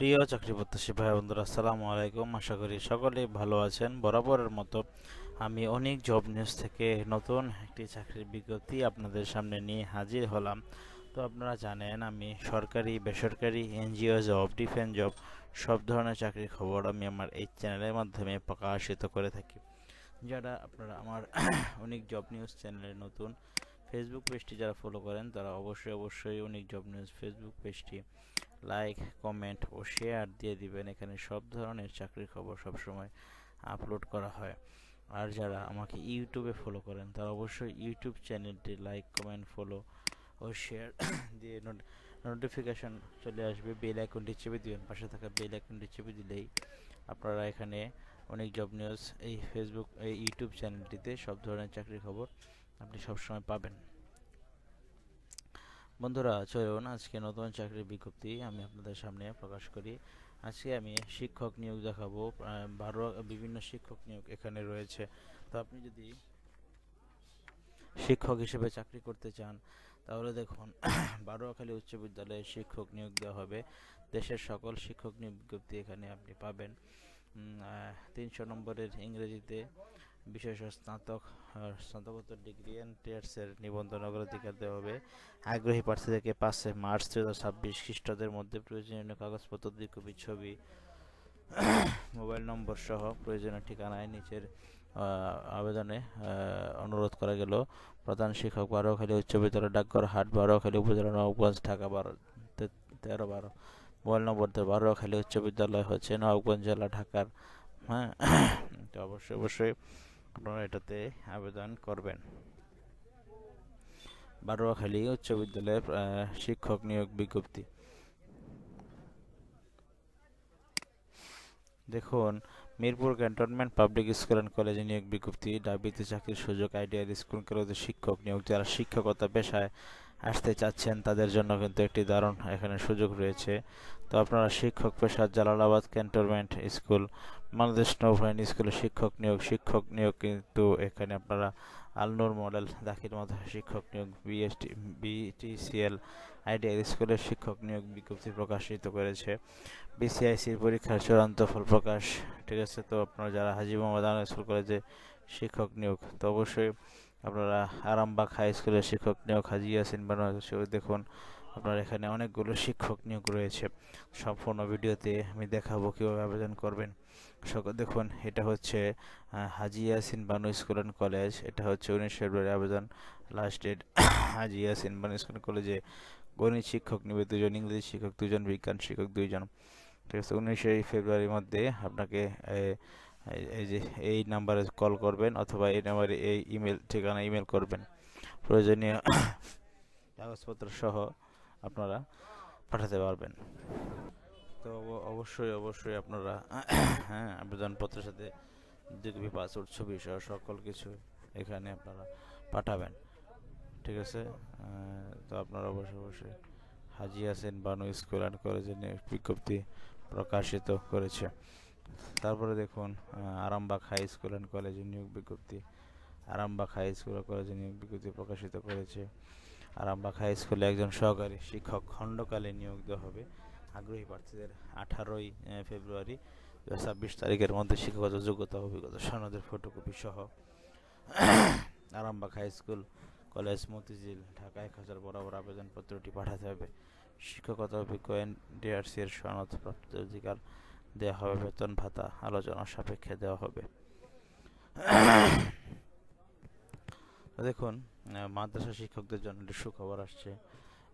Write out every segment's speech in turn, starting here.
প্রিয় চাকরি প্রত্যাশী ভাই বন্ধুরা, আসসালামু আলাইকুম। আশা করি সকলেই ভালো আছেন। বরাবরের মতো আমি অনেক জব নিউজ থেকে নতুন একটি চাকরির বিজ্ঞপ্তি আপনাদের সামনে নিয়ে হাজির হলাম। তো আপনারা জানেন, আমি সরকারি, বেসরকারি, এনজিও জব, ডিফেন্স জব, সব ধরনের চাকরির খবর আমি আমার এই চ্যানেলের মাধ্যমে প্রকাশিত করে থাকি। যারা আপনারা আমার অনেক জব নিউজ চ্যানেলে নতুন ফেসবুক পেজটি যারা ফলো করেন, তারা অবশ্যই অবশ্যই অনেক জব নিউজ ফেসবুক পেজটি লাইক কমেন্ট ও শেয়ার দিয়ে দিবেন। এখানে সব ধরনের চাকরির খবর সবসময় আপলোড করা হয়। আর যারা আমাকে ইউটিউবে ফলো করেন, তারা অবশ্যই ইউটিউব চ্যানেলটি লাইক কমেন্ট ফলো ও শেয়ার দিয়ে নোটিফিকেশন চলে আসবে। বেল আইকনটি চেপে দিবেন, পাশে থাকা বেল আইকনটি চেপে দিলেই আপনারা এখানে অনেক জব নিউজ এই ফেসবুক এই ইউটিউব চ্যানেলটিতে সব ধরনের চাকরির খবর আপনি সবসময় পাবেন। বন্ধুরা, চলুন আজকে নতুন চাকরির বিজ্ঞপ্তি আমি আপনাদের সামনে প্রকাশ করি। আজকে আমি শিক্ষক নিয়োগ দেখাবো বারো বিভিন্ন শিক্ষক নিয়োগ এখানে রয়েছে। তো আপনি যদি শিক্ষক হিসেবে চাকরি করতে চান, তাহলে দেখুন, বারোয়াখালী উচ্চ বিদ্যালয়ে শিক্ষক নিয়োগ দেওয়া হবে। দেশের সকল শিক্ষক নিয়োগ বিজ্ঞপ্তি এখানে আপনি পাবেন। তিনশো নম্বরের ইংরেজিতে বিশেষ স্নাতক স্নাতকোত্তর ডিগ্রি অ্যান্ড টিয়ার্সের নিবন্ধন অগ্রাধিকার দেওয়া হবে। আগ্রহী প্রার্থীদেরকে পাঁচে মার্চ দু হাজার ছাব্বিশ খ্রিস্টাব্দের মধ্যে প্রয়োজনীয় কাগজপত্র দুই কপি ছবি, মোবাইল নম্বর সহ প্রয়োজনীয় ঠিকানায় নিচের আবেদনে অনুরোধ করা গেল। প্রধান শিক্ষক বারোখালী উচ্চ বিদ্যালয়, ডাকঘর হাট, বারোখালী উপজেলা নবগঞ্জ ঢাকা বারো তেরো বারো। মোবাইল নম্বর বারোখালী উচ্চ বিদ্যালয় হচ্ছে নবগঞ্জ জেলা, ঢাকার হ্যাঁ তো অবশ্যই অবশ্যই। আপনারা এটাতে আবেদন করবেন। বারোয়াখালী উচ্চ বিদ্যালয়ের শিক্ষক নিয়োগ বিজ্ঞপ্তি। দেখুন, Mirpur cantonment public school and কলেজে নিয়োগ বিজ্ঞপ্তি। ডাবিতে চাকরির সুযোগ, আইডিয়াল স্কুল কলেজে শিক্ষক নিয়োগ, যারা শিক্ষকতা পেশায় আসতে চাচ্ছেন, তাদের জন্য কিন্তু একটি দারুণ এখানে সুযোগ রয়েছে। তো আপনারা শিক্ষক পেশার জালালাবাদ ক্যান্টনমেন্ট স্কুল, বাংলাদেশ নৌবাহিনী স্কুলে শিক্ষক নিয়োগ শিক্ষক নিয়োগ কিন্তু এখানে আপনারা আলনুর মডেল, দাখিল মতো শিক্ষক নিয়োগ, বিএসটি, বিটিসিএল আইডিয়াল স্কুলের শিক্ষক নিয়োগ বিজ্ঞপ্তি প্রকাশিত করেছে। বিসিআইসির পরীক্ষার চূড়ান্ত ফল প্রকাশ, ঠিক আছে? তো আপনারা যারা হাজি মোহাম্মদ আনন্দ স্কুল কলেজে শিক্ষক নিয়োগ, তো অবশ্যই আপনারা আরামবাগ হাই স্কুলের শিক্ষক নিয়োগ হাজি ইয়াসিন বানোয়ার দেখুন, আপনার এখানে অনেকগুলো শিক্ষক নিয়োগ রয়েছে। সম্পূর্ণ ভিডিওতে আমি দেখাবো কীভাবে আবেদন করবেন। দেখুন, এটা হচ্ছে Haji Yasin Banu school and college. এটা হচ্ছে উনিশ ফেব্রুয়ারি আবেদন। Last date Haji Yasin Banu school কলেজে গণিত শিক্ষক নেবে দুজন, ইংরেজি শিক্ষক দুজন, বিজ্ঞান শিক্ষক দুইজন। ঠিক আছে, উনিশে ফেব্রুয়ারির মধ্যে আপনাকে এই- যে এই নাম্বারে কল করবেন অথবা এই নাম্বারে এই ইমেল ঠিকানা ইমেল করবেন। প্রয়োজনীয় কাগজপত্র সহ আপনারা পাঠাতে পারবেন। তো অব- অবশ্যই অবশ্যই আপনারা হ্যাঁ আবেদনপত্রের সাথে কপি পাসপোর্ট, ছবি সহ সকল কিছু এখানে আপনারা পাঠাবেন। ঠিক আছে? তো আপনারা অবশ্যই অবশ্যই হাজি হাসেন বানু স্কুল অ্যান্ড কলেজের বিজ্ঞপ্তি প্রকাশিত করেছে। তারপরে দেখুন আরামবাগ হাই স্কুল অ্যান্ড কলেজে নিয়োগ বিজ্ঞপ্তি। আরামবাগ হাই স্কুল ও কলেজের নিয়োগ বিজ্ঞপ্তি প্রকাশিত করেছে। আরামবাগ হাই স্কুলে একজন সহকারী শিক্ষক খণ্ডকালে নিয়োগ দেওয়া হবে। আগ্রহী প্রার্থীদের আঠারোই ফেব্রুয়ারি দু ছাব্বিশ তারিখের মধ্যে শিক্ষাগত যোগ্যতা, অভিজ্ঞতা, সনদের ফটোকপি সহ Arambagh high school college Motijheel, Dhaka এক হাজার বরাবর আবেদনপত্রটি পাঠাতে হবে। শিক্ষকতা অভিজ্ঞ এনডিআরসি এর সনদ প্রাপ্ত অধিকার দেওয়া হবে বেতন ভাতা, আলোচনা সাপেক্ষে দেওয়া হবে। দেখুন মাদ্রাসা শিক্ষকদের জন্য একটি সুখবর আসছে।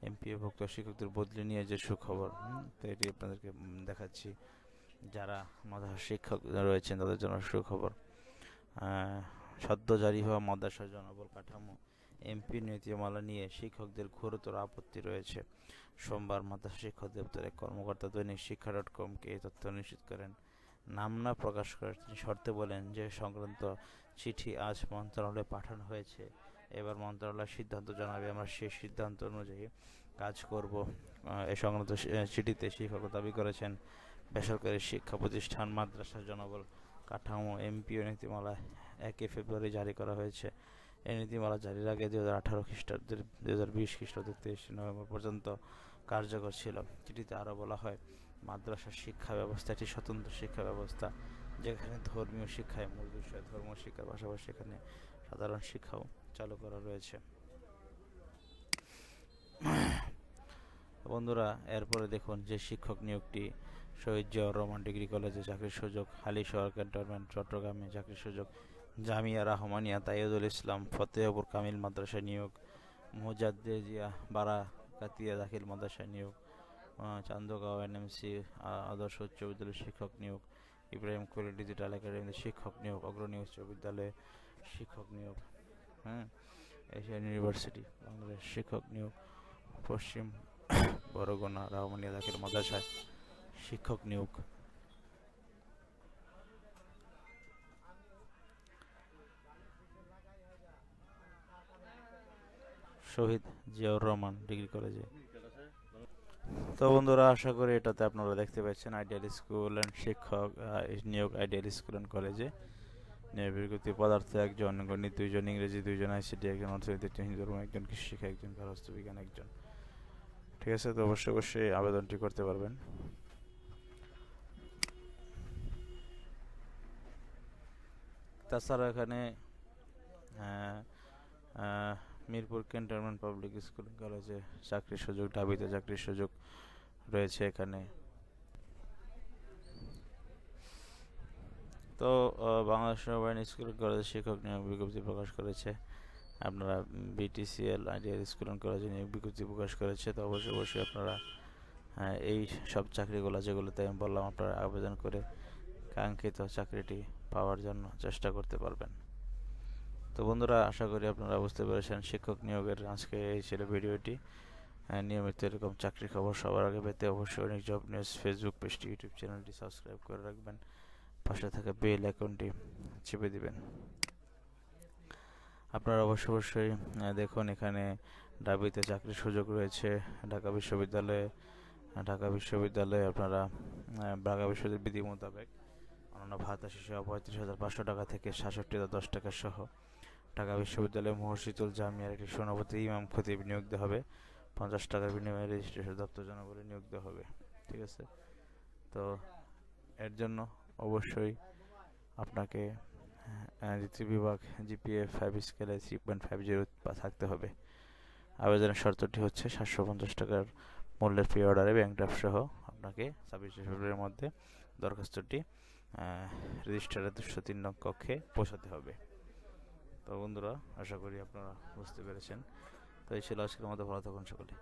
এমপিওভুক্ত শিক্ষকদের বদলি নিয়ে যে সুখবর তো এটি আপনাদেরকে দেখাচ্ছি। যারা মাদ্রাসা শিক্ষক রয়েছেন, তাদের জন্য সুখবর। সদ্য জারি হওয়া মাদ্রাসা জনবল কাঠামো এমপি নীতিমালা নিয়ে শিক্ষকদের ঘোরতর আপত্তি রয়েছে। সোমবার মাদ্রাসা শিক্ষক দপ্তরের কর্মকর্তা দৈনিক শিক্ষা ডট কমকে এই তথ্য নিশ্চিত করেন। নাম না প্রকাশ করে তিনি শর্তে বলেন যে, সংক্রান্ত চিঠি আজ মন্ত্রণালয়ে পাঠানো হয়েছে। এবার মন্ত্রণালয় সিদ্ধান্ত জানাবে। আমরা সেই সিদ্ধান্ত অনুযায়ী কাজ করব। এই সংক্রান্ত চিঠিতে শিক্ষক দাবি করেছেন, বেসরকারি শিক্ষা প্রতিষ্ঠান মাদ্রাসা জনবল কাঠামো এমপিও নীতিমালা একই ফেব্রুয়ারি জারি করা হয়েছে। এই নীতিমালা জারির আগে দু হাজার আঠারো খ্রিস্টাব্দের দু হাজার বিশ খ্রিস্টাব্দের তেইশে নভেম্বর পর্যন্ত কার্যকর ছিল। চিঠিতে আরও বলা হয়, মাদ্রাসার শিক্ষা ব্যবস্থা একটি স্বতন্ত্র শিক্ষা ব্যবস্থা, যেখানে ধর্মীয় শিক্ষায় মূল বিষয় ধর্ম শিক্ষার পাশাপাশি এখানে সাধারণ শিক্ষাও চালু করা রয়েছে। বন্ধুরা, এরপরে দেখুন যে শিক্ষক নিয়োগটি শহীদ জিয়াউর রহমান ডিগ্রি কলেজে চাকরির সুযোগ হালিশহর ক্যান্টনমেন্ট চট্টগ্রামে চাকরির সুযোগ জামিয়া রহমানিয়া তাইয়দুল ইসলাম, ফতেহপুর কামিল মাদ্রাসা নিয়োগ, মুজাদ্দেজিয়া বারা কাতিয়া দাখিল মাদ্রাসা নিয়োগ চান্দগাঁও এনএমসি আদর্শ উচ্চ বিদ্যালয়ের শিক্ষক নিয়োগ, ইব্রাহিম কুলি ডিজিটাল একাডেমিতে শিক্ষক নিয়োগ অগ্রণী উচ্চ বিদ্যালয়ে শিক্ষক নিয়োগ হ্যাঁ এশিয়ান ইউনিভার্সিটি বাংলাদেশ শিক্ষক নিয়োগ, পশ্চিম বরগুনা রহমানিয়া দাখিল মাদ্রাসায় শিক্ষক নিয়োগ। শহীদ জিয়াউর রহমান ডিগ্রি কলেজে। তো বন্ধুরা, আশা করি এটাতে আপনারা দেখতে পাচ্ছেন, আইডিয়াল স্কুল অ্যান্ড শিক্ষক নিয়োগ আইডিয়াল স্কুল অ্যান্ড কলেজে। নিয়োগ পদার্থ একজন, গণিত দুইজন, ইংরেজি দুইজন, আইসিটি একজন, অর্থনীতি একজন হিন্দু ধর্ম একজন, কৃষি শিক্ষা একজন বিজ্ঞান একজন। ঠিক আছে, তো অবশ্যই অবশ্যই আবেদনটি করতে পারবেন। তাছাড়া এখানে মিরপুর ক্যান্টনমেন্ট পাবলিক স্কুল কলেজে চাকরির সুযোগ, ঢাবিতে চাকরির সুযোগ রয়েছে এখানে। তো বাংলাদেশ নৌবাহিনী স্কুল কলেজে শিক্ষক নিয়োগ বিজ্ঞপ্তি প্রকাশ করেছে। আপনারা বিটিসিএল আইডিয়াল স্কুল অ্যান্ড কলেজে নিয়োগ বিজ্ঞপ্তি প্রকাশ করেছে। তো অবশ্যই অবশ্যই আপনারা এই সব চাকরিগুলো যেগুলোতে আমি বললাম, আপনারা আবেদন করে কাঙ্ক্ষিত চাকরিটি পাওয়ার জন্য চেষ্টা করতে পারবেন। তো বন্ধুরা, আশা করি আপনারা বুঝতে পেরেছেন শিক্ষক নিয়োগের আজকে এই ছিল ভিডিওটি। নিয়মিত এরকম চাকরি খবর সবার আগে পেতে অবশ্যই অনেক জব নিউজ ফেসবুক পেজটি, ইউটিউব চ্যানেলটি সাবস্ক্রাইব করে রাখবেন। পাশে থাকা বেল আইকনটি চেপে দিবেন। আপনারা অবশ্যই অবশ্যই দেখুন এখানে ডাবিতে চাকরির সুযোগ রয়েছে। ঢাকা বিশ্ববিদ্যালয়ে ঢাকা বিশ্ববিদ্যালয়ে আপনারা ঢাকা বিশ্ববিদ্যালয় বিধি মোতাবেক অন্যান্য ভাতা শিশু পঁয়ত্রিশ হাজার পাঁচশো টাকা থেকে সাতষট্টি হাজার দশ টাকা সহ ঢাকা বিশ্ববিদ্যালয়ে মহর্ষিতুল জামিয়ার একটি সোনাপতি ইমাম খতিব নিয়োগ দেওয়া হবে। পঞ্চাশ টাকার বিনিময়ে রেজিস্ট্রেশন দপ্তর জনবলে নিয়োগ দেওয়া হবে। ঠিক আছে? তো এর জন্য অবশ্যই আপনাকে দ্বিতীয় বিভাগ জিপিএ ফাইভ স্কেলে, থ্রি পয়েন্ট ফাইভ জিরো থাকতে হবে। আবেদনের শর্তটি হচ্ছে সাতশো পঞ্চাশ টাকার মূল্যের ফি অর্ডারে ব্যাংক ড্রাফট সহ আপনাকে ছাব্বিশে ফেব্রুয়ারির মধ্যে দরখাস্তটি রেজিস্টারের দুশো তিন নং কক্ষে পৌঁছাতে হবে। তো বন্ধুরা, আশা করি আপনারা বুঝতে পেরেছেন। তো এই ছিল আজকের মতো, ভালো থাকুন সকলে।